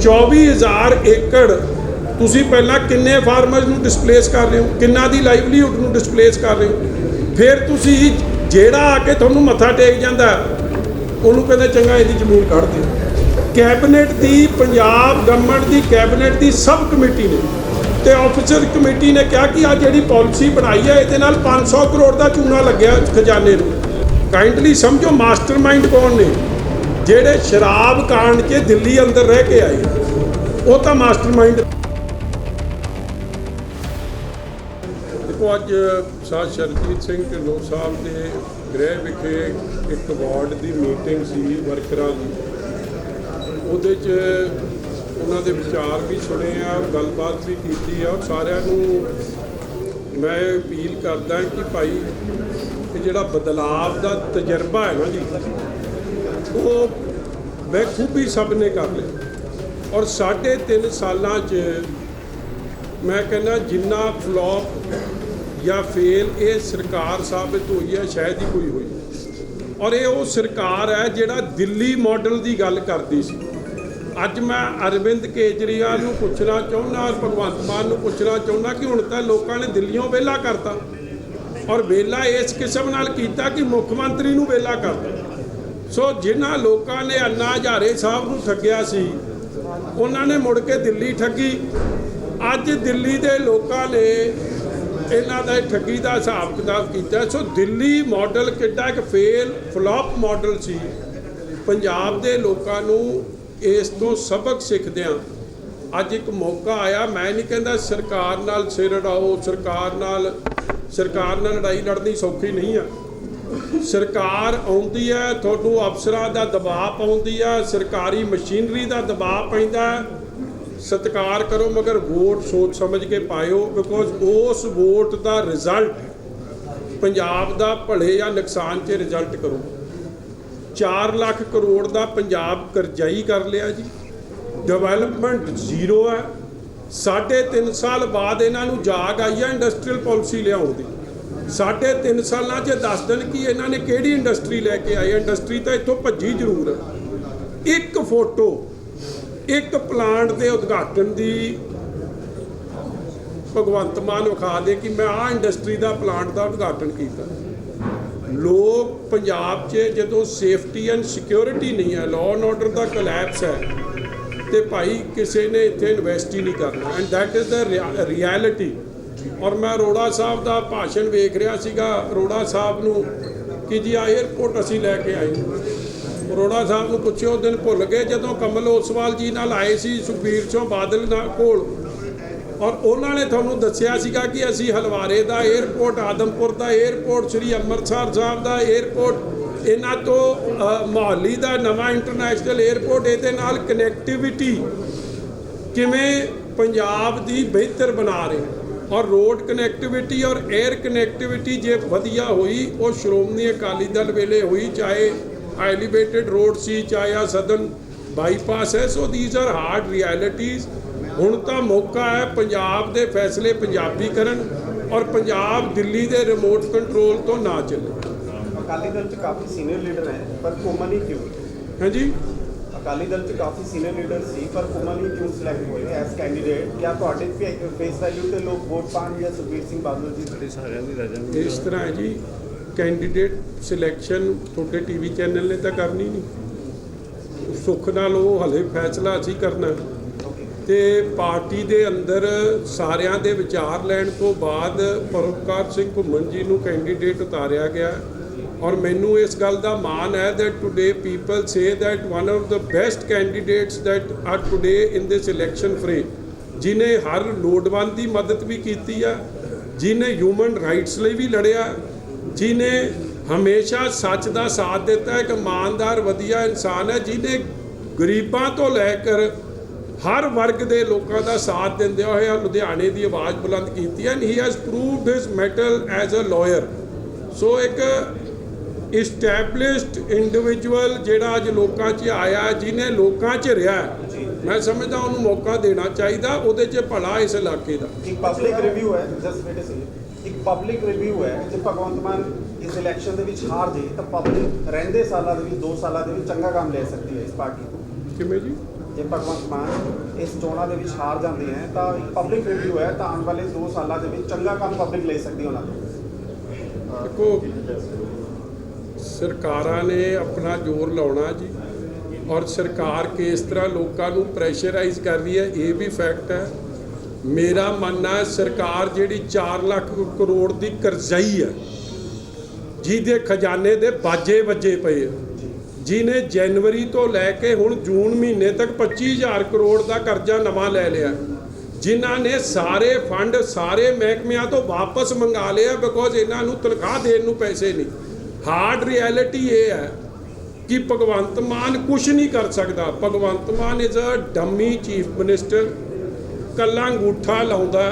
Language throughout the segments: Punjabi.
24000 ਏਕੜ ਤੁਸੀਂ ਪਹਿਲਾਂ ਕਿੰਨੇ ਫਾਰਮਰਸ ਨੂੰ ਡਿਸਪਲੇਸ ਕਰ ਰਹੇ ਹੋ? ਕਿੰਨਾ ਦੀ ਲਾਈਵਲੀਹੁੱਡ ਨੂੰ ਡਿਸਪਲੇਸ ਕਰ ਰਹੇ ਹੋ? ਫਿਰ ਤੁਸੀਂ ਜਿਹੜਾ ਆ ਕੇ ਤੁਹਾਨੂੰ ਮੱਥਾ ਟੇਕ ਜਾਂਦਾ, ਉਹਨੂੰ ਕਹਿੰਦੇ ਚੰਗਾ ਇਹਦੀ ਜ਼ਮੀਨ ਕੱਢ ਦਿਓ। ਕੈਬਨਿਟ ਦੀ, ਪੰਜਾਬ ਗਵਰਨਮੈਂਟ ਦੀ, ਕੈਬਨਿਟ ਦੀ ਸਬ ਕਮੇਟੀ ਨੇ ਤੇ ਆਫੀਸਰ ਕਮੇਟੀ ਨੇ ਕਿਹਾ ਕਿ ਆ ਜਿਹੜੀ ਪਾਲਿਸੀ ਬਣਾਈ ਹੈ ਇਹਦੇ ਨਾਲ 500 ਕਰੋੜ ਦਾ ਚੂਨਾ ਲੱਗਿਆ ਖਜ਼ਾਨੇ ਨੂੰ। ਕਾਈਂਡਲੀ ਸਮਝੋ ਮਾਸਟਰਮਾਈਂਡ ਕੌਣ ਨੇ? ਜਿਹੜੇ ਸ਼ਰਾਬ ਕਾਂਡ 'ਚ ਦਿੱਲੀ ਅੰਦਰ ਰਹਿ ਕੇ ਆਏ, ਉਹ ਤਾਂ ਮਾਸਟਰਮਾਈਂਡ ਦੇਖੋ, ਅੱਜ ਸਾਧ ਸ਼ਰਜੀਤ ਸਿੰਘ ਢਿੱਲੋਂ ਸਾਹਿਬ ਦੇ ਗ੍ਰਹਿ ਵਿਖੇ ਇੱਕ ਵਾਰਡ ਦੀ ਮੀਟਿੰਗ ਸੀ ਵਰਕਰਾਂ ਦੀ। ਉਹਦੇ 'ਚ ਉਹਨਾਂ ਦੇ ਵਿਚਾਰ ਵੀ ਸੁਣੇ ਆ, ਗੱਲਬਾਤ ਵੀ ਕੀਤੀ ਆ। ਔਰ ਸਾਰਿਆਂ ਨੂੰ ਮੈਂ ਅਪੀਲ ਕਰਦਾ ਕਿ ਭਾਈ, ਇਹ ਜਿਹੜਾ ਬਦਲਾਵ ਦਾ ਤਜਰਬਾ ਹੈ ਨਾ ਜੀ ਉਹ ਬਖੂਬੀ ਸਭ ਨੇ ਕਰ ਲਿਆ ਔਰ ਸਾਢੇ ਤਿੰਨ ਸਾਲਾਂ 'ਚ ਮੈਂ ਕਹਿੰਦਾ ਜਿੰਨਾ ਫਲॉप ਜਾਂ ਫੇਲ ਇਹ ਸਰਕਾਰ ਸਾਬਤ ਹੋਈ ਹੈ, ਸ਼ਾਇਦ ਹੀ ਕੋਈ ਹੋਈ। ਔਰ ਇਹ ਉਹ ਸਰਕਾਰ ਹੈ ਜਿਹੜਾ ਦਿੱਲੀ ਮਾਡਲ ਦੀ ਗੱਲ ਕਰਦੀ ਸੀ। ਅੱਜ ਮੈਂ ਅਰਵਿੰਦ ਕੇਜਰੀਵਾਲ ਨੂੰ ਪੁੱਛਣਾ ਚਾਹੁੰਦਾ ਔਰ ਭਗਵੰਤ ਮਾਨ ਨੂੰ ਪੁੱਛਣਾ ਚਾਹੁੰਦਾ ਕਿ ਹੁਣ ਤਾਂ ਲੋਕਾਂ ਨੇ ਦਿੱਲੀੋਂ ਵਿਹਲਾ ਕਰਤਾ। ਔਰ ਵਿਹਲਾ ਇਸ ਕਿਸਮ ਨਾਲ ਕੀਤਾ ਕਿ ਮੁੱਖ ਮੰਤਰੀ ਨੂੰ ਵਿਹਲਾ ਕਰਤਾ। ਸੋ ਜਿਨ੍ਹਾਂ ਲੋਕਾਂ ਨੇ ਅੰਨਾ ਹਜ਼ਾਰੇ ਸਾਹਿਬ ਨੂੰ ਠੱਗਿਆ ਸੀ, ਉਹਨਾਂ ਨੇ ਮੁੜ ਕੇ ਦਿੱਲੀ ਠੱਗੀ। ਅੱਜ ਦਿੱਲੀ ਦੇ ਲੋਕਾਂ ਨੇ ਇਹਨਾਂ ਦਾ ਠੱਗੀ ਦਾ ਹਿਸਾਬ ਕਿਤਾਬ ਕੀਤਾ। ਸੋ ਦਿੱਲੀ ਮਾਡਲ ਕਿੱਡਾ ਇੱਕ ਫੇਲ ਫਲॉप ਮਾਡਲ ਸੀ। ਪੰਜਾਬ ਦੇ ਲੋਕਾਂ ਨੂੰ ਇਸ ਤੋਂ ਸਬਕ ਸਿੱਖਦਿਆਂ ਅੱਜ ਇੱਕ ਮੌਕਾ ਆਇਆ। ਮੈਂ ਨਹੀਂ ਕਹਿੰਦਾ ਸਰਕਾਰ ਨਾਲ ਸਿਰ ਅਡਾਓ ਸਰਕਾਰ ਨਾਲ ਸਰਕਾਰ ਨਾਲ ਲੜਾਈ ਲੜਨੀ ਸੌਖੀ ਨਹੀਂ ਆ। ਸਰਕਾਰ ਆਉਂਦੀ ਹੈ, ਤੁਹਾਨੂੰ ਅਫਸਰਾਂ ਦਾ ਦਬਾਅ ਪਾਉਂਦੀ ਹੈ, ਸਰਕਾਰੀ ਮਸ਼ੀਨਰੀ ਦਾ ਦਬਾਅ ਪੈਂਦਾ ਹੈ। ਸਤਿਕਾਰ ਕਰੋ, ਮਗਰ ਵੋਟ ਸੋਚ ਸਮਝ ਕੇ ਪਾਇਓ ਬਿਕੋਜ਼ ਉਸ ਵੋਟ ਦਾ ਰਿਜ਼ਲਟ ਪੰਜਾਬ ਦਾ ਭਲੇ ਜਾਂ ਨੁਕਸਾਨ 'ਚ ਰਿਜ਼ਲਟ ਕਰੋ। 4 ਲੱਖ ਕਰੋੜ ਦਾ ਪੰਜਾਬ ਕਰਜ਼ਾਈ ਕਰ ਲਿਆ ਜੀ। ਡਿਵੈਲਪਮੈਂਟ ਜ਼ੀਰੋ ਹੈ। ਸਾਢੇ ਤਿੰਨ ਸਾਲ ਬਾਅਦ ਇਹਨਾਂ ਨੂੰ ਜਾਗ ਆਈ ਹੈ ਇੰਡਸਟਰੀਅਲ ਪਾਲਿਸੀ ਲਿਆਉਣ ਦੀ। ਸਾਢੇ ਤਿੰਨ ਸਾਲਾਂ 'ਚ ਦੱਸ ਦੇਣ ਕਿ ਇਹਨਾਂ ਨੇ ਕਿਹੜੀ ਇੰਡਸਟਰੀ ਲੈ ਕੇ ਆਈ ਇੰਡਸਟਰੀ ਤਾਂ ਇੱਥੋਂ ਭੱਜੀ ਜ਼ਰੂਰ। ਹੈ ਇੱਕ ਫੋਟੋ, ਇੱਕ ਪਲਾਂਟ ਦੇ ਉਦਘਾਟਨ ਦੀ ਭਗਵੰਤ ਮਾਨ ਵਿਖਾ ਦੇ ਕਿ ਮੈਂ ਆਹ ਇੰਡਸਟਰੀ ਦਾ ਪਲਾਂਟ ਦਾ ਉਦਘਾਟਨ ਕੀਤਾ। ਲੋਕ ਪੰਜਾਬ 'ਚ ਜਦੋਂ ਸੇਫਟੀ ਐਂਡ ਸਿਕਿਉਰਿਟੀ ਨਹੀਂ ਹੈ ਲਾਅ ਐਂਡ ਆਰਡਰ ਦਾ ਕੋਲੈਪਸ ਹੈ, ਤੇ ਭਾਈ ਕਿਸੇ ਨੇ ਇੱਥੇ ਇਨਵੈਸਟ ਹੀ ਨਹੀਂ ਕਰਨਾ। And that is the reality ਔਰ ਮੈਂ ਰੋੜਾ ਸਾਹਿਬ ਦਾ ਭਾਸ਼ਣ ਵੇਖ ਰਿਹਾ ਸੀਗਾ, ਰੋੜਾ ਸਾਹਿਬ ਨੂੰ ਕਿ ਜੀ ਆ 에어ਪੋਰਟ ਅਸੀਂ ਲੈ ਕੇ ਆਏ। ਰੋੜਾ ਸਾਹਿਬ ਨੂੰ ਪੁੱਛਿਓ, ਦਿਨ ਭੁੱਲ ਗਏ ਜਦੋਂ ਕਮਲ ਓਸਵਾਲ ਜੀ ਨਾਲ ਆਏ ਸੀ ਸੁਖਬੀਰ ਸਿੰਘ ਬਾਦਲ ਦਾ ਕੋਲ। ਔਰ ਉਹਨਾਂ ਨੇ ਤੁਹਾਨੂੰ ਦੱਸਿਆ ਸੀਗਾ ਕਿ ਅਸੀਂ ਹਲਵਾਰੇ ਦਾ 에어ਪੋਰਟ ਆਦਮਪੁਰ ਦਾ 에어ਪੋਰਟ ਸ੍ਰੀ ਅੰਮ੍ਰਿਤਸਰ ਸਾਹਿਬ ਦਾ 에어ਪੋਰਟ ਇਹਨਾਂ ਤੋਂ ਮੋਹਾਲੀ ਦਾ ਨਵਾਂ ਇੰਟਰਨੈਸ਼ਨਲ 에어ਪੋਰਟ ਇਹਦੇ ਨਾਲ ਕਨੈਕਟੀਵਿਟੀ ਕਿਵੇਂ ਪੰਜਾਬ ਦੀ ਬਿਹਤਰ ਬਣਾ ਰਹੇ ਔਰ ਰੋਡ ਕਨੈਕਟੀਵਿਟੀ ਔਰ 에ਅਰ ਕਨੈਕਟੀਵਿਟੀ ਜੇ ਵਧੀਆ ਹੋਈ ਉਹ ਸ਼੍ਰੋਮਣੀ ਅਕਾਲੀ ਦਲ ਵੇਲੇ ਹੋਈ ਚਾਹੇ ਐਲੀਵੇਟਡ ਰੋਡ ਸੀ ਚਾਹੇ ਆ ਸਦਨ ਬਾਈਪਾਸ ਹੈ so these are hard realities ਹੁਣ ਤਾਂ ਮੌਕਾ ਹੈ ਪੰਜਾਬ ਦੇ ਫੈਸਲੇ ਪੰਜਾਬੀ ਕਰਨ ਔਰ ਪੰਜਾਬ ਦਿੱਲੀ ਦੇ ਰਿਮੋਟ ਕੰਟਰੋਲ ਤੋਂ ਨਾ ਚੱਲੇ। ਅਕਾਲੀ ਦਲ ਚ ਕਾਫੀ ਸੀਨੀਅਰ ਲੀਡਰ ਹੈ ਪਰ ਕੋਮਲ ਹੀ ਕਿਉਂ? ਹਾਂਜੀ? ਅਕਾਲੀ ਦਲ ਚ ਕਾਫੀ ਸੀਨੀਅਰ ਲੀਡਰ ਸੀ ਪਰ ਕੋਮਲ ਹੀ ਕਿਉਂ ਸਿਲੈਕਟ ਹੋਏ ਐਸ ਕੈਂਡੀਡੇਟ ਕਿਆ ਤੁਹਾਡੇ ਫੇਸ ਵੈਲਿਊ ਤੇ ਲੋਕ ਵੋਟ ਪਾਣ ਜਾਂ ਸੁਖਬੀਰ ਸਿੰਘ ਬਾਦਲ ਜੀ? ਸਾਡੇ ਸਾਰਿਆਂ ਦੀ ਰਜਾ ਇਸ ਤਰ੍ਹਾਂ ਹੈ ਜੀ ਕੈਂਡੀਡੇਟ ਸਿਲੈਕਸ਼ਨ ਤੁਹਾਡੇ ਟੀਵੀ ਚੈਨਲ ਨੇ ਤਾਂ ਕਰਨੀ ਨਹੀਂ। ਸੁੱਖ ਨਾਲ ਉਹ ਹਲੇ ਫੈਸਲਾ ਅਸੀਂ ਕਰਨਾ। ਤੇ ਪਾਰਟੀ ਦੇ ਅੰਦਰ ਸਾਰਿਆਂ ਦੇ ਵਿਚਾਰ ਲੈਣ ਤੋਂ ਬਾਅਦ ਪਰਮਕਾਰ ਸਿੰਘ ਘੁੰਮਣ ਜੀ ਨੂੰ ਕੈਂਡੀਡੇਟ ਉਤਾਰਿਆ ਗਿਆ। ਔਰ ਮੈਨੂੰ ਇਸ ਗੱਲ ਦਾ ਮਾਣ ਹੈ that today people say that one of the best candidates that are today in this election fray ਜਿਨੇ ਹਰ ਲੋੜਵੰਦ ਦੀ ਮਦਦ ਵੀ ਕੀਤੀ ਆ ਜਿਨੇ ਹਿਊਮਨ ਰਾਈਟਸ ਲਈ ਵੀ ਲੜਿਆ ਜਿਨੇ ਹਮੇਸ਼ਾ ਸੱਚ ਦਾ ਸਾਥ ਦਿੱਤਾ ਇੱਕ ਇਮਾਨਦਾਰ ਵਧੀਆ ਇਨਸਾਨ ਹੈ ਜਿਨੇ ਗਰੀਬਾਂ ਤੋਂ ਲੈ ਕਰ ਹਰ ਵਰਗ ਦੇ ਲੋਕਾਂ ਦਾ ਸਾਥ ਦਿੰਦੇ ਹੋਏ ਲੁਧਿਆਣੇ ਦੀ ਆਵਾਜ਼ ਬੁਲੰਦ ਕੀਤੀ ਹੈ he has proved his mettle as a liar so ਇੱਕ ਇਸਟੈਬਲਿਸ਼ਡ ਇੰਡੀਵਿਜੂਅਲ ਜਿਹੜਾ ਅੱਜ ਲੋਕਾਂ 'ਚ ਆਇਆ ਜਿਹਨੇ ਲੋਕਾਂ 'ਚ ਰਿਹਾ ਹੈ। ਮੈਂ ਸਮਝਦਾ ਉਹਨੂੰ ਮੌਕਾ ਦੇਣਾ ਚਾਹੀਦਾ ਉਹਦੇ 'ਚ ਭਲਾ ਇਸ ਇਲਾਕੇ ਦਾ। ਇੱਕ ਪਬਲਿਕ ਰਿਵਿਊ ਹੈ ਜਸਟ ਵੇਟ ਸੀ ਇੱਕ ਪਬਲਿਕ ਰਿਵਿਊ ਹੈ ਜੇ ਭਗਵੰਤ ਮਾਨ ਇਸ ਇਲੈਕਸ਼ਨ ਦੇ ਵਿੱਚ ਹਾਰ ਜੇ ਤਾਂ ਪਬਲਿਕ ਰਹਿੰਦੇ ਸਾਲਾਂ ਦੇ ਵਿੱਚ 2 ਸਾਲਾਂ ਦੇ ਵਿੱਚ ਚੰਗਾ ਕੰਮ ਲੈ ਸਕਦੀ ਹੈ ਇਸ ਪਾਰਟੀ ਤੋਂ ਕਿਵੇਂ ਜੀ? ਜੇ ਭਗਵੰਤ ਮਾਨ ਇਸ ਚੋਣਾਂ ਦੇ ਵਿੱਚ ਹਾਰ ਜਾਂਦੇ ਹੈ ਤਾਂ ਇੱਕ ਪਬਲਿਕ ਰਿਵਿਊ ਹੈ ਤਾਂ ਆਉਣ ਵਾਲੇ 2 ਸਾਲਾਂ ਦੇ ਵਿੱਚ ਚੰਗਾ ਕੰਮ ਪਬਲਿਕ ਲੈ ਸਕਦੀ ਉਹਨਾਂ ਤੋਂ। ਦੇਖੋ ਸਰਕਾਰਾਂ ਨੇ ਆਪਣਾ ਜ਼ੋਰ ਲਾਉਣਾ ਜੀ। ਔਰ ਸਰਕਾਰ ਕਿਸ ਤਰ੍ਹਾਂ ਲੋਕਾਂ ਨੂੰ ਪ੍ਰੈਸ਼ਰਾਈਜ਼ ਕਰ ਰਹੀ ਹੈ, ਇਹ ਵੀ ਫੈਕਟ ਹੈ। ਮੇਰਾ ਮੰਨਣਾ ਹੈ ਸਰਕਾਰ ਜਿਹੜੀ 4 ਲੱਖ ਕਰੋੜ ਦੀ ਕਰਜ਼ਾਈ ਹੈ, ਜਿਹਦੇ ਖਜ਼ਾਨੇ ਦੇ ਬਾਜੇ ਵੱਜੇ ਪਏ ਆ ਜਿਹਨੇ ਜਨਵਰੀ ਤੋਂ ਲੈ ਕੇ ਹੁਣ ਜੂਨ ਮਹੀਨੇ ਤੱਕ 25000 ਕਰੋੜ ਦਾ ਕਰਜ਼ਾ ਨਵਾਂ ਲੈ ਲਿਆ। ਜਿਨ੍ਹਾਂ ਨੇ ਸਾਰੇ ਫੰਡ ਸਾਰੇ ਮਹਿਕਮਿਆਂ ਤੋਂ ਵਾਪਸ ਮੰਗਾ ਲਿਆ ਬਿਕੋਜ਼ ਇਹਨਾਂ ਨੂੰ ਤਨਖਾਹ ਦੇਣ ਨੂੰ ਪੈਸੇ ਨਹੀਂ। ਹਾਰਡ ਰਿਐਲਿਟੀ ਇਹ ਹੈ ਕਿ ਭਗਵੰਤ ਮਾਨ ਕੁਝ ਨਹੀਂ ਕਰ ਸਕਦਾ। Bhagwant Mann is a dummy chief minister ਕੱਲਾ ਅੰਗੂਠਾ ਲਾਉਂਦਾ।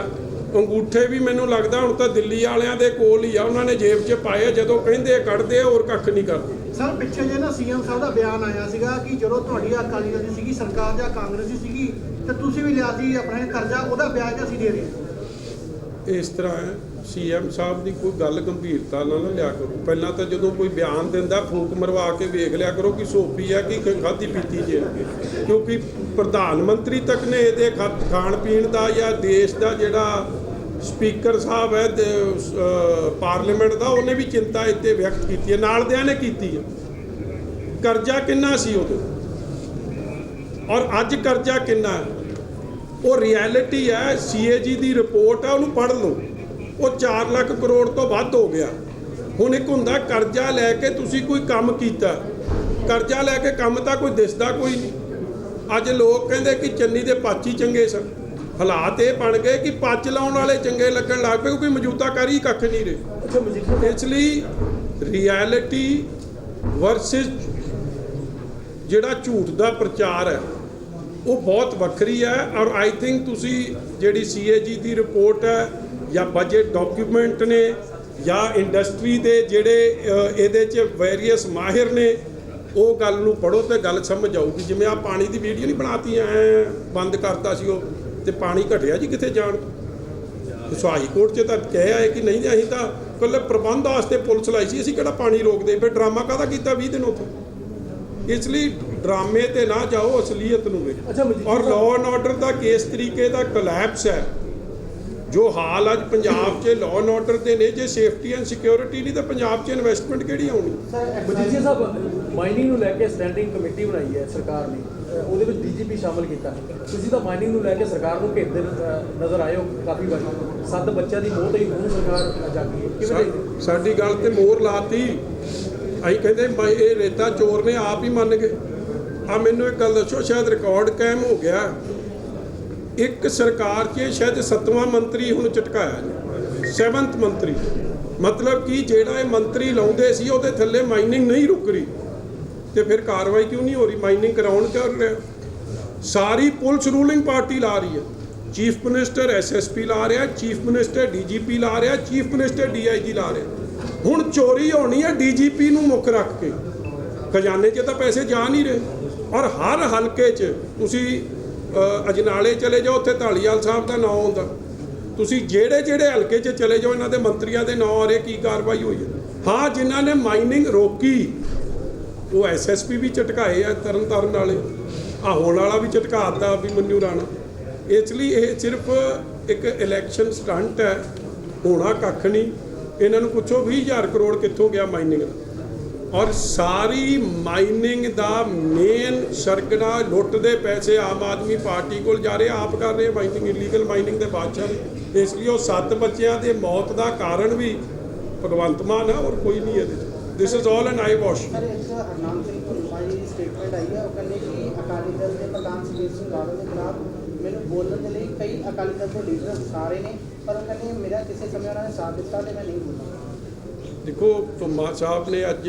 ਅੰਗੂਠੇ ਵੀ ਮੈਨੂੰ ਲੱਗਦਾ ਹੁਣ ਤਾਂ ਦਿੱਲੀ ਵਾਲਿਆਂ ਦੇ ਕੋਲ ਹੀ ਆ। ਉਹਨਾਂ ਨੇ ਜੇਬ 'ਚ ਪਾਏ ਜਦੋਂ ਕਹਿੰਦੇ ਕੱਢਦੇ ਆ ਹੋਰ ਕੱਖ ਨਹੀਂ ਕਰਦੇ। ਸਰ ਪਿੱਛੇ ਜੇ ਨਾ ਸੀਐਮ ਸਾਹਿਬ ਦਾ ਬਿਆਨ ਆਇਆ ਸੀਗਾ ਕਿ ਜਦੋਂ ਤੁਹਾਡੀ ਅਕਾਲੀ ਦਲ ਦੀ ਸੀਗੀ ਸਰਕਾਰ ਜਾਂ ਕਾਂਗਰਸ ਦੀ ਸੀਗੀ ਤੇ ਤੁਸੀਂ ਵੀ ਲਿਆ ਸੀ ਆਪਣਾ ਕਰਜ਼ਾ ਉਹਦਾ ਵਿਆਜ ਅਸੀਂ ਦੇ ਰਹੇ ਇਸ ਤਰ੍ਹਾਂ ਹੈ। ਸੀਐਮ ਸਾਹਿਬ ਦੀ ਕੋਈ ਗੱਲ ਗੰਭੀਰਤਾ ਨਾਲ ਨਾ ਲਿਆ ਕਰੋ। ਪਹਿਲਾਂ ਤਾਂ ਜਦੋਂ ਕੋਈ ਬਿਆਨ ਦਿੰਦਾ, ਫੂਕ ਮਰਵਾ ਕੇ ਵੇਖ ਲਿਆ ਕਰੋ ਕਿ ਸੋਪੀ ਹੈ ਕਿ ਖਾਦੀ ਪੀਤੀ ਜੇ ਕਿਉਂਕਿ ਪ੍ਰਧਾਨ ਮੰਤਰੀ ਤੱਕ ਨੇ ਇਹਦੇ ਖਾ- ਖਾਣ ਪੀਣ ਦਾ ਜਾਂ ਦੇਸ਼ ਦਾ ਜਿਹੜਾ ਸਪੀਕਰ ਸਾਹਿਬ ਹੈ ਪਾਰਲੀਮੈਂਟ ਦਾ, ਉਹਨੇ ਵੀ ਚਿੰਤਾ ਇੱਥੇ ਵਿਅਕਤ ਕੀਤੀ ਹੈ। ਨਾਲ ਦਿਆਂ ਨੇ ਕੀਤੀ ਹੈ। ਕਰਜ਼ਾ ਕਿੰਨਾ ਸੀ ਉਦੋਂ ਔਰ ਅੱਜ ਕਰਜ਼ਾ ਕਿੰਨਾ ਹੈ? ਉਹ ਰਿਐਲਿਟੀ ਹੈ ਸੀਏਜੀ ਦੀ ਰਿਪੋਰਟ ਹੈ, ਉਹਨੂੰ ਪੜ੍ਹ ਲਓ। ਉਹ 4 ਲੱਖ ਕਰੋੜ ਤੋਂ ਵੱਧ ਹੋ ਗਿਆ। ਹੁਣ ਇੱਕ ਹੁੰਦਾ ਕਰਜ਼ਾ ਲੈ ਕੇ ਤੁਸੀਂ ਕੋਈ ਕੰਮ ਕੀਤਾ। ਕਰਜ਼ਾ ਲੈ ਕੇ ਕੰਮ ਤਾਂ ਕੋਈ ਦਿਸਦਾ ਕੋਈ ਨਹੀਂ। ਅੱਜ ਲੋਕ ਕਹਿੰਦੇ ਕਿ ਚੰਨੀ ਦੇ ਪੱਚ ਹੀ ਚੰਗੇ ਸਨ। ਹਾਲਾਤ ਇਹ ਬਣ ਗਏ ਕਿ ਪੱਚ ਲਾਉਣ ਵਾਲੇ ਚੰਗੇ ਲੱਗਣ ਲੱਗ ਪਏ ਕਿਉਂਕਿ ਮੌਜੂਦਾ ਕਰ ਹੀ ਕੱਖ ਨਹੀਂ ਰਹੇ। ਇਸ ਲਈ ਰਿਐਲਿਟੀ ਵਰਸਸ ਜਿਹੜਾ ਝੂਠ ਦਾ ਪ੍ਰਚਾਰ ਹੈ ਉਹ ਬਹੁਤ ਵੱਖਰੀ ਹੈ। ਔਰ ਆਈ ਥਿੰਕ ਤੁਸੀਂ ਜਿਹੜੀ ਸੀਏਜੀ ਦੀ ਰਿਪੋਰਟ ਹੈ ਜਾਂ ਬਜਟ ਡਾਕੂਮੈਂਟ ਨੇ ਜਾਂ ਇੰਡਸਟਰੀ ਦੇ ਜਿਹੜੇ ਇਹਦੇ 'ਚ ਵੇਰੀਅਸ ਮਾਹਿਰ ਨੇ ਉਹ ਗੱਲ ਨੂੰ ਪੜੋ ਤੇ ਗੱਲ ਸਮਝ ਆਊਗੀ। ਜਿਵੇਂ ਆ ਪਾਣੀ ਦੀ ਵੀਡੀਓ ਨਹੀਂ ਬਣਾਤੀ ਐ ਬੰਦ ਕਰਤਾ ਸੀ ਉਹ ਤੇ ਪਾਣੀ ਘਟਿਆ ਜੀ ਕਿੱਥੇ ਜਾਣ ਸੋ ਹਾਈ ਕੋਰਟ 'ਚ ਤਾਂ ਕਹਿ ਆਏ ਕਿ ਨਹੀਂ ਅਸੀਂ ਤਾਂ ਕੱਲੇ ਪ੍ਰਬੰਧ ਵਾਸਤੇ ਪੁਲਿਸ ਲਾਈ ਸੀ ਅਸੀਂ ਕਿਹੜਾ ਪਾਣੀ ਰੋਕਦੇ? ਫਿਰ ਡਰਾਮਾ ਕਾਹਦਾ ਕੀਤਾ 20 ਦਿਨ ਉੱਥੇ? ਇਸ ਲਈ ਡਰਾਮੇ ਤੇ ਨਾ ਜਾਓ ਅਸਲੀਅਤ ਨੂੰ ਵੇਖੋ। ਔਰ ਲਾਅ ਐਂਡ ਆਰਡਰ ਦਾ ਕੇਸ ਤਰੀਕੇ ਦਾ ਕੋਲੈਪਸ ਹੈ। ਜੋ ਹਾਲ ਅੱਜ ਪੰਜਾਬ 'ਚ ਲਾਅ ਐਂਡ ਆਰਡਰ ਦੇ ਨੇ ਜੇ ਸੇਫਟੀ ਐਂਡ ਸਿਕਿਉਰਿਟੀ ਨਹੀਂ ਤਾਂ ਪੰਜਾਬ 'ਚ ਇਨਵੈਸਟਮੈਂਟ ਕਿਹੜੀ ਆਉਣੀ? ਮਜੀਠੀਆ ਸਾਹਿਬ ਮਾਈਨਿੰਗ ਨੂੰ ਲੈ ਕੇ ਸਟੈਂਡਿੰਗ ਕਮੇਟੀ ਬਣਾਈ ਹੈ ਸਰਕਾਰ ਨੇ ਉਹਦੇ ਵਿੱਚ ਡੀਜੀਪੀ ਸ਼ਾਮਲ ਕੀਤਾ ਤੁਸੀਂ ਤਾਂ ਮਾਈਨਿੰਗ ਨੂੰ ਲੈ ਕੇ ਸਰਕਾਰ ਨੂੰ ਘੇਰਦੇ ਨਜ਼ਰ ਹੋ ਕਾਫੀ ਵਾਰੀ। ਸੱਤ ਬੱਚਿਆਂ ਦੀ ਮੌਤ ਹੋਈ ਹੁਣ ਸਰਕਾਰ ਜਾਗੀ ਹੈ। ਕਿਵੇਂ ਹੋ? ਸਾਡੀ ਗੱਲ ਤੇ ਮੋਹਰ ਲਾਤੀ। ਅਸੀਂ ਕਹਿੰਦੇ ਇਹ ਰੇਤਾ ਚੋਰ ਨੇ ਆਪ ਹੀ ਮੰਨ ਗਏ। ਆ ਮੈਨੂੰ ਇੱਕ ਗੱਲ ਦੱਸੋ ਸ਼ਾਇਦ ਰਿਕਾਰਡ ਕਾਇਮ ਹੋ ਗਿਆ। ਇੱਕ ਸਰਕਾਰ 'ਚ ਸ਼ਾਇਦ ਸੱਤਵਾਂ ਮੰਤਰੀ ਹੁਣ ਚਟਕਾਇਆ ਜੀ, ਸੈਵੰਥ ਮੰਤਰੀ। ਮਤਲਬ ਕਿ ਜਿਹੜਾ ਇਹ ਮੰਤਰੀ ਲਾਉਂਦੇ ਸੀ, ਉਹਦੇ ਥੱਲੇ ਮਾਈਨਿੰਗ ਨਹੀਂ ਰੁਕ ਰਹੀ। ਤੇ ਫਿਰ ਕਾਰਵਾਈ ਕਿਉਂ ਨਹੀਂ ਹੋ ਰਹੀ? ਮਾਈਨਿੰਗ ਕਰਾਉਣ ਕਰ ਰਿਹਾ। ਸਾਰੀ ਪੁਲਿਸ ਰੂਲਿੰਗ ਪਾਰਟੀ ਲਾ ਰਹੀ ਹੈ। ਚੀਫ ਮਿਨਿਸਟਰ ਐਸਐਸਪੀ ਲਾ ਰਿਹਾ ਚੀਫ ਮਿਨਿਸਟਰ ਡੀਜੀਪੀ ਲਾ ਰਿਹਾ ਚੀਫ ਮਿਨਿਸਟਰ ਡੀਆਈਜੀ ਲਾ ਰਿਹਾ। ਹੁਣ ਚੋਰੀ ਹੋਣੀ ਹੈ ਡੀਜੀਪੀ ਨੂੰ ਮੁੱਖ ਰੱਖ ਕੇ। ਖਜ਼ਾਨੇ 'ਚ ਤਾਂ ਪੈਸੇ ਜਾ ਨਹੀਂ ਰਹੇ। ਔਰ ਹਰ ਹਲਕੇ 'ਚ ਤੁਸੀਂ ਅਜਨਾਲੇ ਚਲੇ ਜਾਓ, ਉੱਥੇ ਢਾਲੀਵਾਲ ਸਾਹਿਬ ਦਾ ਨਾਮ ਆਉਂਦਾ ਤੁਸੀਂ ਜਿਹੜੇ ਜਿਹੜੇ ਹਲਕੇ 'ਚ ਚਲੇ ਜਾਓ, ਇਹਨਾਂ ਦੇ ਮੰਤਰੀਆਂ ਦੇ ਨਾਂ ਆ ਰਹੇ, ਕੀ ਕਾਰਵਾਈ ਹੋਈ ਹੈ? ਹਾਂ, ਜਿਨ੍ਹਾਂ ਨੇ ਮਾਈਨਿੰਗ ਰੋਕੀ, ਉਹ ਐਸਐਸਪੀ ਵੀ ਝਟਕਾਏ ਆ ਤਰਨ ਤਾਰਨ ਵਾਲੇ। ਆ ਹੋਣ ਵਾਲਾ ਵੀ ਝਟਕਾਤਾ ਵੀ ਮੰਨੂ ਰਾਣਾ। ਇਸ ਲਈ ਇਹ ਸਿਰਫ ਇੱਕ ਇਲੈਕਸ਼ਨ ਸਟੰਟ ਹੈ, ਹੋਣਾ ਕੱਖ ਨਹੀਂ। ਇਹਨਾਂ ਨੂੰ ਪੁੱਛੋ 20000 ਕਰੋੜ ਕਿੱਥੋਂ ਗਿਆ ਮਾਈਨਿੰਗ ਦਾ? ਔਰ ਸਾਰੀ ਮਾਈਨਿੰਗ ਦਾ ਮੇਨ ਸਰਗਨਾ ਲੁੱਟ ਦੇ ਪੈਸੇ ਆਮ ਆਦਮੀ ਪਾਰਟੀ ਕੋਲ ਜਾ ਰਹੇ, ਆਪ ਕਰ ਰਹੇ ਮਾਈਨਿੰਗ ਇਲੀਗਲ ਮਾਈਨਿੰਗ ਦੇ ਬਾਦਸ਼ਾਹ ਇਸ ਲਈ ਉਹ ਸੱਤ ਬੱਚਿਆਂ ਦੇ ਮੌਤ ਦਾ ਕਾਰਨ ਵੀ ਭਗਵੰਤ ਮਾਨ ਹੈ ਔਰ ਕੋਈ ਨਹੀਂ ਇਹਦੇ this is all an eyewash sir, ਇੱਕ ਹਰਨਾਮ ਸਿੰਘ ਧੁੰਮਾ ਸਟੇਟਮੈਂਟ ਆਈ ਹੈ ਉਹ ਕਹਿੰਦੇ ਕਿ ਅਕਾਲੀ ਦਲ ਦੇ ਪ੍ਰਧਾਨ ਸੁਖਬੀਰ ਸਿੰਘ ਬਾਦਲ ਦੇ ਖਿਲਾਫ ਮੈਨੂੰ ਬੋਲਣ ਦੇ ਲਈ ਕਈ ਅਕਾਲੀ ਦਲ ਦੇ ਲੀਡਰ ਸਾਰੇ ਨੇ, ਪਰ ਉਹ ਕਹਿੰਦੇ ਮੇਰਾ ਕਿਸੇ ਸਮੇਂ ਉਹਨਾਂ ਨੇ ਸਾਥ ਦਿੱਤਾ ਤੇ ਮੈਂ ਨਹੀਂ ਬੋਲਿਆ। ਦੇਖੋ ਧੁੰਮਾ ਸਾਹਿਬ ਨੇ ਅੱਜ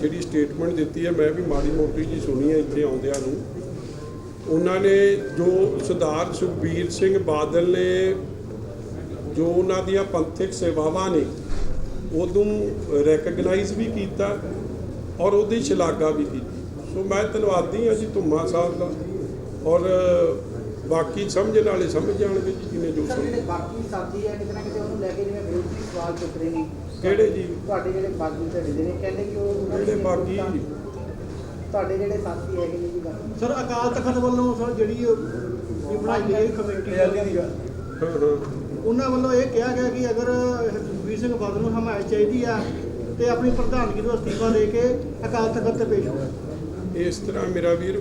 ਜਿਹੜੀ ਸਟੇਟਮੈਂਟ ਦਿੱਤੀ ਹੈ, ਮੈਂ ਵੀ ਮਾੜੀ ਮੋਟੀ ਜੀ ਸੁਣੀ ਹੈ ਇੱਥੇ ਆਉਂਦਿਆਂ ਨੂੰ। ਉਹਨਾਂ ਨੇ ਜੋ ਸਰਦਾਰ ਸੁਖਬੀਰ ਸਿੰਘ ਬਾਦਲ ਨੇ ਜੋ ਉਹਨਾਂ ਦੀਆਂ ਪੰਥਕ ਸੇਵਾਵਾਂ ਨੇ, ਉਦੋਂ ਰੈਕਗਨਾਈਜ਼ ਵੀ ਕੀਤਾ ਔਰ ਉਹਦੀ ਸ਼ਲਾਘਾ ਵੀ ਕੀਤੀ। ਸੋ ਮੈਂ ਧੰਨਵਾਦੀ ਹਾਂ ਜੀ ਧੁੰਮਾ ਸਾਹਿਬ ਦਾ। ਔਰ ਬਾਕੀ ਸਮਝਣ ਵਾਲੇ ਸਮਝ ਜਾਣਗੇ ਜੀ ਜਿਹਨੇ ਜੋ ਸਮਝ ਬਾਕੀ ਸਾਥੀ ਹੈ ਕਿਤੇ ਨਾ ਕਿਤੇ ਉਹਨੂੰ ਲੈ ਕੇ ਜਿਵੇਂ ਵਿਰੋਧੀ ਸਵਾਲ ਚੁੱਕ ਰਹੇ ਨੇ। ਕਿਹੜੇ ਜੀ? ਤੁਹਾਡੇ ਜਿਹੜੇ ਬਾਗੀ ਦੇ ਨੇ ਕਹਿੰਦੇ ਕਿ ਉਹ ਉਹਨਾਂ ਦੀ ਜਿਹੜੇ ਬਾਕੀ ਤੁਹਾਡੇ ਜਿਹੜੇ ਸਾਥੀ ਹੈਗੇ ਨੇ ਜੀ ਗੱਲ ਸਰ ਅਕਾਲ ਤਖਤ ਵੱਲੋਂ ਸਰ ਜਿਹੜੀ ਉਹ ਇਹ ਬਣਾਈ ਗਈ ਕਮੇਟੀ ਬੇਅਦਬੀ ਦੀ ਗੱਲ। ਹਾਂ ਹਾਂ। ਉਹਨਾਂ ਵੱਲੋਂ ਇਹ ਕਿਹਾ ਗਿਆ ਕਿ ਅਗਰ ਸੁਖਬੀਰ ਸਿੰਘ ਬਾਦਲ ਨੂੰ ਹਮਾਇਤ ਚਾਹੀਦੀ ਆ ਤੇ ਆਪਣੀ ਪ੍ਰਧਾਨਗੀ ਤੋਂ ਅਸਤੀਫਾ ਦੇ ਕੇ ਅਕਾਲ ਤਖਤ ਤੇ ਪੇਸ਼ ਹੋਵੇ ਇਸ ਤਰ੍ਹਾਂ ਮੇਰਾ ਵੀਰ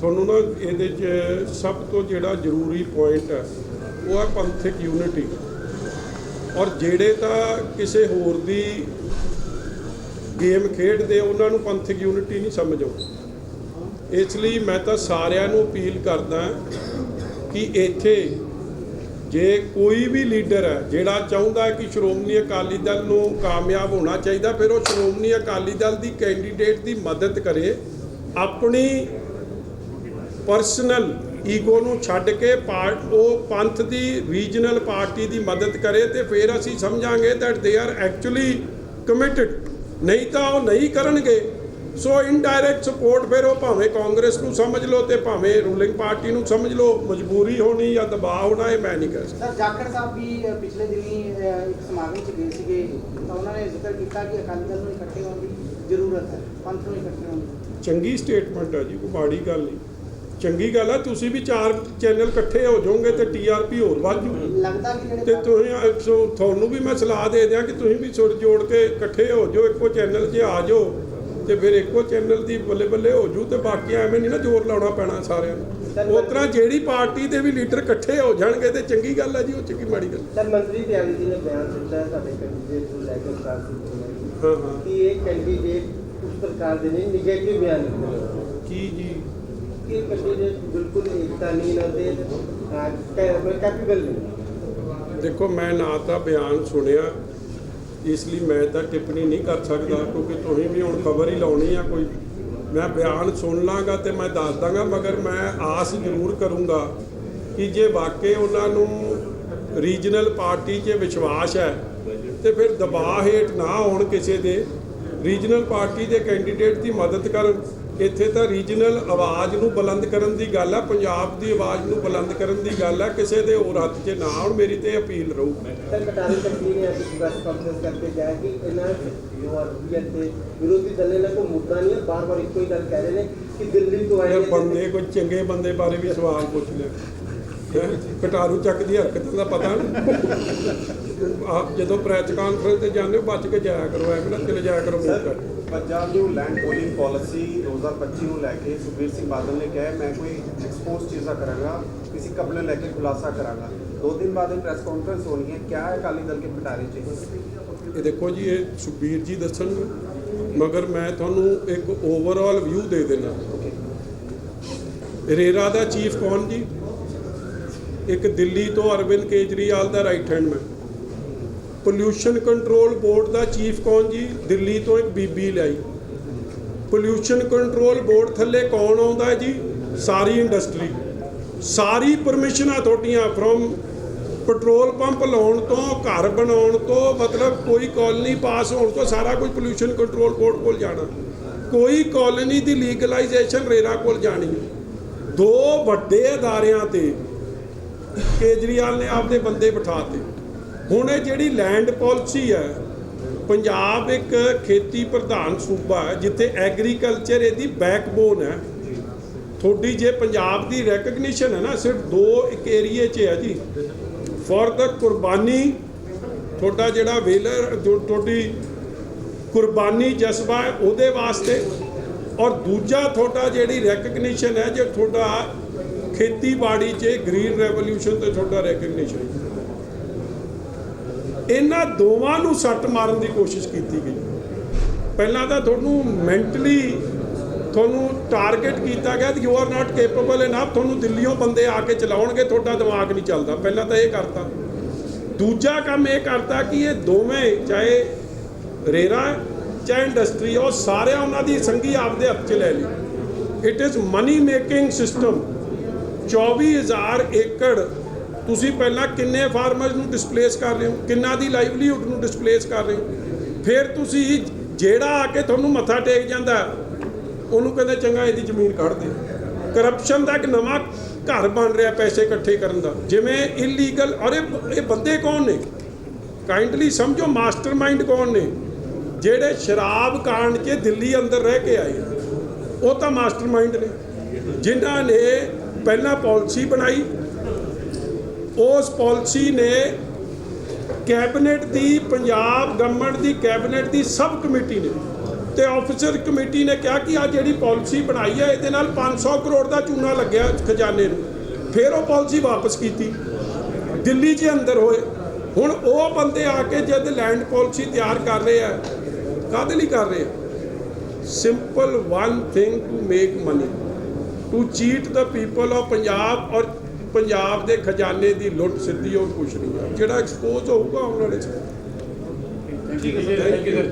ਤੁਹਾਨੂੰ ਨਾ ਇਹਦੇ 'ਚ ਸਭ ਤੋਂ ਜਿਹੜਾ ਜ਼ਰੂਰੀ ਪੁਆਇੰਟ ਹੈ, ਉਹ ਹੈ ਪੰਥਕ ਯੂਨਿਟੀ ਔਰ ਜਿਹੜੇ ਤਾਂ ਕਿਸੇ ਹੋਰ ਦੀ ਗੇਮ ਖੇਡਦੇ, ਉਹਨਾਂ ਨੂੰ ਪੰਥਕ ਯੂਨਿਟੀ ਨਹੀਂ ਸਮਝ ਆਉਂਦੀ। ਇਸ ਲਈ ਮੈਂ ਤਾਂ ਸਾਰਿਆਂ ਨੂੰ ਅਪੀਲ ਕਰਦਾ ਕਿ ਇੱਥੇ ਜੇ ਕੋਈ ਵੀ ਲੀਡਰ ਹੈ, ਜਿਹੜਾ ਚਾਹੁੰਦਾ ਹੈ ਕਿ ਸ਼੍ਰੋਮਣੀ ਅਕਾਲੀ ਦਲ ਨੂੰ ਕਾਮਯਾਬ ਹੋਣਾ ਚਾਹੀਦਾ, ਫਿਰ ਉਹ ਸ਼੍ਰੋਮਣੀ ਅਕਾਲੀ ਦਲ ਦੀ ਕੈਂਡੀਡੇਟ ਦੀ ਮਦਦ ਕਰੇ, ਆਪਣੀ ਪਰਸਨਲ ਈਗੋ ਨੂੰ ਛੱਡ ਕੇ ਪਾਰਟ ਉਹ ਪੰਥ ਦੀ ਰੀਜਨਲ ਪਾਰਟੀ ਦੀ ਮਦਦ ਕਰੇ ਤੇ ਫਿਰ ਅਸੀਂ ਸਮਝਾਂਗੇ that they are actually committed ਨਹੀਂ ਤਾਂ ਉਹ ਨਹੀਂ ਕਰਨਗੇ। ਸੋ ਇਨਡਾਇਰੈਕਟ ਸਪੋਰਟ ਫਿਰ ਉਹ ਭਾਵੇਂ ਕਾਂਗਰਸ ਨੂੰ ਸਮਝ ਲਓ ਤੇ ਭਾਵੇਂ ਰੂਲਿੰਗ ਪਾਰਟੀ ਨੂੰ ਸਮਝ ਲਓ ਮਜਬੂਰੀ ਹੋਣੀ ਜਾਂ ਦਬਾਅ ਹੋਣਾ ਇਹ ਮੈਂ ਨਹੀਂ ਕਹਿ ਸਕਦਾ। ਸਰ ਜਾਖੜ ਸਾਹਿਬ ਵੀ ਪਿਛਲੇ ਦਿਨੀ ਇੱਕ ਸਮਾਗਮ 'ਚ ਗਏ ਸੀਗੇ। ਤਾਂ ਉਹਨਾਂ ਨੇ ਜ਼ਿਕਰ ਕੀਤਾ ਕਿ ਅਕਾਲੀ ਦਲ ਨੂੰ ਇਕੱਠੇ ਹੋਣ ਦੀ ਜ਼ਰੂਰਤ ਹੈ ਪੰਥ ਨੂੰ ਇਕੱਠੇ ਹੋਣ ਦੀ। ਚੰਗੀ ਸਟੇਟਮੈਂਟ ਹੈ ਜੀ ਕੋਈ ਮਾੜੀ ਗੱਲ ਨਹੀਂ। ਚੰਗੀ ਗੱਲ ਹੈ ਤੁਸੀਂ ਵੀ ਚਾਰ ਚੈਨਲ ਇਕੱਠੇ ਹੋ ਜਾਓਗੇ ਤੇ ਟੀਆਰਪੀ ਹੋਰ ਵੱਧ ਜੂਗੀ ਲੱਗਦਾ ਕਿ ਜਿਹੜੇ ਤੇ ਤੁਸੀਂ ਸੋ ਤੁਹਾਨੂੰ ਵੀ ਮੈਂ ਸਲਾਹ ਦੇ ਦਿਆਂ ਕਿ ਤੁਸੀਂ ਵੀ ਸੁਰ ਜੋੜ ਕੇ ਇਕੱਠੇ ਹੋ ਜਾਓ ਇੱਕੋ ਚੈਨਲ 'ਤੇ ਆ ਜਾਓ ਤੇ ਫਿਰ ਇੱਕੋ ਚੈਨਲ ਦੀ ਬੱਲੇ ਬੱਲੇ ਹੋ ਜੂ ਤੇ ਬਾਕੀ ਐਵੇਂ ਨਹੀਂ ਨਾ ਜ਼ੋਰ ਲਾਉਣਾ ਪੈਣਾ ਸਾਰਿਆਂ ਨੂੰ। ਉਸ ਤਰ੍ਹਾਂ ਜਿਹੜੀ ਪਾਰਟੀ ਦੇ ਵੀ ਲੀਡਰ ਇਕੱਠੇ ਹੋ ਜਾਣਗੇ ਤੇ ਚੰਗੀ ਗੱਲ ਹੈ ਜੀ ਉਹ ਚੰਗੀ ਮਾੜੀ ਗੱਲ। ਸਰ ਮੰਤਰੀ ਤਿਆਗੀ ਜੀ ਨੇ ਬਿਆਨ ਦਿੱਤਾ ਸਾਡੇ ਕੈਂਡੀਡੇਟ ਨੂੰ ਲੈ ਕੇ ਸਰਕਾਰ ਹਾਂ ਕਿ ਇਹ ਕੈਂਡੀਡੇਟ ਉਸ ਪ੍ਰਕਾਰ ਦੇ ਨੇ ਨੈਗੇਟਿਵ ਬਿਆਨ ਦਿੱਤੇ ਕੀ ਜੀ? ਕਿ ਕੈਂਡੀਡੇਟ ਬਿਲਕੁਲ ਏਕਤਾ ਨਹੀਂ ਕੈਪੇਬਲ ਨਹੀਂ। ਦੇਖੋ, ਮੈਂ ਨਾ ਤਾਂ ਬਿਆਨ ਸੁਣਿਆ, ਇਸ ਲਈ ਮੈਂ ਤਾਂ ਟਿੱਪਣੀ ਨਹੀਂ ਕਰ ਸਕਦਾ, ਕਿਉਂਕਿ ਤੁਸੀਂ ਵੀ ਹੁਣ ਖਬਰ ਹੀ ਲਾਉਣੀ ਆ ਕੋਈ। ਮੈਂ ਬਿਆਨ ਸੁਣ ਲਾਂਗਾ ਤੇ ਮੈਂ ਦੱਸ ਦਾਂਗਾ, ਮਗਰ ਮੈਂ ਆਸ ਜ਼ਰੂਰ ਕਰੂੰਗਾ ਕਿ ਜੇ ਵਾਕਈ ਉਹਨਾਂ ਨੂੰ ਰੀਜਨਲ ਪਾਰਟੀ 'ਚ ਵਿਸ਼ਵਾਸ ਹੈ, ਤੇ ਫਿਰ ਦਬਾਅ ਹੇਠ ਨਾ ਹੋਣ ਕਿਸੇ ਦੇ। ਰੀਜਨਲ ਪਾਰਟੀ ਦੇ ਕੈਂਡੀਡੇਟ ਦੀ ਮਦਦ ਕਰਨ। ਇੱਥੇ ਤਾਂ ਰੀਜਨਲ ਆਵਾਜ਼ ਨੂੰ ਬੁਲੰਦ ਕਰਨ ਦੀ ਗੱਲ ਹੈ ਪੰਜਾਬ ਦੀ ਆਵਾਜ਼ ਨੂੰ ਬੁਲੰਦ ਕਰਨ ਦੀ ਗੱਲ ਹੈ ਕਿਸੇ ਦੇ ਹੋਰ ਹੱਥ 'ਚ ਨਾ ਆਉਣ ਮੇਰੀ ਤੇ ਅਪੀਲ ਰਹੂ। ਸਰ ਕਟਾਰੀ ਕੰਪਨੀ ਨੇ ਅੱਜ ਪ੍ਰੈਸ ਕਾਨਫਰੰਸ ਕਰਕੇ ਕਿਹਾ ਕਿ ਇਹਨਾਂ ਜੋ ਆਰਪੀਐਲ ਤੇ ਵਿਰੋਧੀ ਦਲ ਨੇ ਕੋਈ ਮੁੱਦਾ ਨਹੀਂ ਹੈ ਬਾਰ-ਬਾਰ ਇੱਕੋ ਹੀ ਗੱਲ ਕਹਿ ਰਹੇ ਨੇ ਕਿ ਦਿੱਲੀ ਤੋਂ ਆਏ ਬੰਦੇ ਕੋਈ ਚੰਗੇ ਬੰਦੇ ਬਾਰੇ ਵੀ ਸਵਾਲ ਪੁੱਛ ਲਿਆ? ਕਟਾਰੂ ਚੱਕ ਦੀ ਹਰਕਤਾਂ ਦਾ ਪਤਾ ਨਹੀਂ ਆਪ ਜਦੋਂ ਪ੍ਰੈਸ ਕਾਨਫਰੰਸ ਤੇ ਜਾਂਦੇ ਹੋ ਬਚ ਕੇ ਜਾਇਆ ਕਰੋ ਐਵੇਂ ਨਾ ਚਲੇ ਜਾਇਆ ਕਰੋ ਮੂੰਹ ਕਰ Punjab new land pooling policy 2025 ਨੂੰ ਲੈ ਕੇ ਸੁਖਬੀਰ ਸਿੰਘ ਬਾਦਲ ਨੇ ਕਿਹਾ ਮੈਂ ਕੋਈ ਐਕਸਪੋਜ਼ ਚੀਜ਼ਾਂ ਕਰਾਂਗਾ ਕਿਸੇ ਕਪਲੇ ਲੈ ਕੇ ਖੁਲਾਸਾ ਕਰਾਂਗਾ। ਦੋ ਦਿਨ ਬਾਅਦ ਇਹ ਪ੍ਰੈਸ ਕਾਨਫਰੰਸ ਹੋਣੀ ਹੈ ਕਿਆ ਅਕਾਲੀ ਦਲ ਕੇ ਪਟਾਰੀ ਚ ਇਹ? ਦੇਖੋ ਜੀ ਇਹ ਸੁਖਬੀਰ ਜੀ ਦੱਸਣਗੇ ਮਗਰ ਮੈਂ ਤੁਹਾਨੂੰ ਇੱਕ ਓਵਰਆਲ ਵਿਊ ਦੇ ਦੇਣਾ ਰੇਰਾ ਦਾ ਚੀਫ ਕੌਣ ਜੀ? ਇੱਕ ਦਿੱਲੀ ਤੋਂ ਅਰਵਿੰਦ ਕੇਜਰੀਵਾਲ ਦਾ ਰਾਈਟ ਹੈਂਡ ਮੈਂ ਪੋਲਿਊਸ਼ਨ ਕੰਟਰੋਲ ਬੋਰਡ ਦਾ ਚੀਫ ਕੌਣ ਜੀ? ਦਿੱਲੀ ਤੋਂ ਇੱਕ ਬੀਬੀ ਲਈ ਪੋਲਿਊਸ਼ਨ ਕੰਟਰੋਲ ਬੋਰਡ ਥੱਲੇ ਕੌਣ ਆਉਂਦਾ ਜੀ? ਸਾਰੀ ਇੰਡਸਟਰੀ ਸਾਰੀ ਪਰਮਿਸ਼ਨਾਂ ਤੁਹਾਡੀਆਂ ਫਰੋਮ ਪੈਟਰੋਲ ਪੰਪ ਲਾਉਣ ਤੋਂ, ਘਰ ਬਣਾਉਣ ਤੋਂ, ਮਤਲਬ ਕੋਈ ਕਾਲਨੀ ਪਾਸ ਹੋਣ ਤੋਂ ਸਾਰਾ ਕੁਝ ਪੋਲਿਊਸ਼ਨ ਕੰਟਰੋਲ ਬੋਰਡ ਕੋਲ ਜਾਣਾ। ਕੋਈ ਕਾਲਨੀ ਦੀ ਲੀਗਲਾਈਜੇਸ਼ਨ ਰੇਰਾ ਕੋਲ ਜਾਣੀ ਦੋ ਵੱਡੇ ਅਦਾਰਿਆਂ ਤੇ ਕੇਜਰੀਵਾਲ ਨੇ ਆਪਦੇ ਬੰਦੇ ਬਿਠਾਤੇ ਹੁਣ ਇਹ ਜਿਹੜੀ ਲੈਂਡ ਪਾਲਿਸੀ ਹੈ, ਪੰਜਾਬ ਇੱਕ ਖੇਤੀ ਪ੍ਰਧਾਨ ਸੂਬਾ ਹੈ, ਜਿੱਥੇ ਐਗਰੀਕਲਚਰ ਇਹਦੀ ਬੈਕਬੋਨ ਹੈ। ਤੁਹਾਡੀ ਜੇ ਪੰਜਾਬ ਦੀ ਰੈਕਗਨੀਸ਼ਨ ਹੈ ਨਾ, ਸਿਰਫ ਦੋ ਇੱਕ ਏਰੀਏ 'ਚ ਹੈ ਜੀ। ਫॉर ਦਾ ਕੁਰਬਾਨੀ, ਤੁਹਾਡਾ ਜਿਹੜਾ ਵੇਲਰ ਤੁਹਾਡੀ ਕੁਰਬਾਨੀ ਜਜ਼ਬਾ ਹੈ ਉਹਦੇ ਵਾਸਤੇ। ਔਰ ਦੂਜਾ ਤੁਹਾਡਾ ਜਿਹੜੀ ਰੈਕਗਨੀਸ਼ਨ ਹੈ, ਜੇ ਤੁਹਾਡਾ ਖੇਤੀਬਾੜੀ 'ਚ ਗ੍ਰੀਨ ਰੈਵੋਲੂਸ਼ਨ ਤੇ ਤੁਹਾਡਾ ਰੈਕਗਨੀਸ਼ਨ ਇਹਨਾਂ ਦੋਵਾਂ ਨੂੰ ਸੱਟ ਮਾਰਨ ਦੀ ਕੋਸ਼ਿਸ਼ ਕੀਤੀ ਗਈ। ਪਹਿਲਾਂ ਤਾਂ ਤੁਹਾਨੂੰ ਮੈਂਟਲੀ ਤੁਹਾਨੂੰ ਟਾਰਗੇਟ ਕੀਤਾ ਗਿਆ ਕਿ you are not capable enough ਤੁਹਾਨੂੰ ਦਿੱਲੀੋਂ ਬੰਦੇ ਆ ਕੇ ਚਲਾਉਣਗੇ, ਤੁਹਾਡਾ ਦਿਮਾਗ ਨਹੀਂ ਚੱਲਦਾ। ਪਹਿਲਾਂ ਤਾਂ ਇਹ ਕਰਤਾ। ਦੂਜਾ ਕੰਮ ਇਹ ਕਰਤਾ ਕਿ ਇਹ ਦੋਵੇਂ, ਚਾਹੇ ਰੇਰਾ ਚਾਹੇ ਇੰਡਸਟਰੀ ਉਹ ਸਾਰਿਆਂ ਉਹਨਾਂ ਦੀ ਸੰਗੀ ਆਪਦੇ ਹੱਥ 'ਚ ਲੈ ਲਈ। It is money making system 24000 ਏਕੜ ਤੁਸੀਂ ਪਹਿਲਾਂ ਕਿੰਨੇ ਫਾਰਮਰਸ ਨੂੰ ਡਿਸਪਲੇਸ ਕਰ ਰਹੇ ਹੋ? ਕਿੰਨਾ ਦੀ ਲਾਈਵਲੀਹੁੱਡ ਨੂੰ ਡਿਸਪਲੇਸ ਕਰ ਰਹੇ ਹੋ? ਫਿਰ ਤੁਸੀਂ ਜਿਹੜਾ ਆ ਕੇ ਤੁਹਾਨੂੰ ਮੱਥਾ ਟੇਕ ਜਾਂਦਾ, ਉਹਨੂੰ ਕਹਿੰਦੇ ਚੰਗਾ ਇਹਦੀ ਜ਼ਮੀਨ ਕੱਢ ਦੇ ਕਰਪਸ਼ਨ ਦਾ ਇੱਕ ਨਵਾਂ ਘਰ ਬਣ ਰਿਹਾ ਪੈਸੇ ਇਕੱਠੇ ਕਰਨ ਦਾ। ਜਿਵੇਂ ਇਲੀਗਲ ਔਰ ਇਹ ਬੰਦੇ ਕੌਣ ਨੇ? ਕਾਈਂਡਲੀ ਸਮਝੋ ਮਾਸਟਰਮਾਈਂਡ ਕੌਣ ਨੇ? ਜਿਹੜੇ ਸ਼ਰਾਬ ਕਾਂਡ 'ਚ ਦਿੱਲੀ ਅੰਦਰ ਰਹਿ ਕੇ ਆਏ ਉਹ ਤਾਂ ਮਾਸਟਰਮਾਈਂਡ ਨੇ। ਜਿਨ੍ਹਾਂ ਨੇ ਪਹਿਲਾਂ ਪਾਲਿਸੀ ਬਣਾਈ ਉਸ ਪਾਲਿਸੀ ਨੇ ਕੈਬਨਿਟ ਦੀ, ਪੰਜਾਬ ਗਵਰਨਮੈਂਟ ਦੀ ਕੈਬਨਿਟ ਦੀ ਸਬ ਕਮੇਟੀ ਨੇ ਤੇ ਆਫੀਸਰ ਕਮੇਟੀ ਨੇ ਕਿਹਾ ਕਿ ਆ ਜਿਹੜੀ ਪਾਲਿਸੀ ਬਣਾਈ ਹੈ ਇਹਦੇ ਨਾਲ 500 ਕਰੋੜ ਦਾ ਚੂਨਾ ਲੱਗਿਆ ਖਜ਼ਾਨੇ ਨੂੰ। ਫਿਰ ਉਹ ਪਾਲਿਸੀ ਵਾਪਸ ਕੀਤੀ। ਦਿੱਲੀ 'ਚ ਅੰਦਰ ਹੋਏ, ਹੁਣ ਉਹ ਬੰਦੇ ਆ ਕੇ ਜਦ ਲੈਂਡ ਪਾਲਿਸੀ ਤਿਆਰ ਕਰ ਰਹੇ ਆ, ਕਾਹਦੇ ਲਈ ਕਰ ਰਹੇ ਆ? Simple one thing to make money to cheat the people of Punjab ਔਰ ਪੰਜਾਬ ਦੇ ਖਜ਼ਾਨੇ ਦੀ ਲੁੱਟ ਸਿੱਧੀ ਔਰ ਕੁਛ ਨਹੀਂ ਹੈ ਜਿਹੜਾ ਐਕਸਪੋਜ਼ ਹੋਊਗਾ ਆਉਣ ਵਾਲੇ ਚ ਠੀਕ ਹੈ, ਸਰ ਥੈਂਕ ਯੂ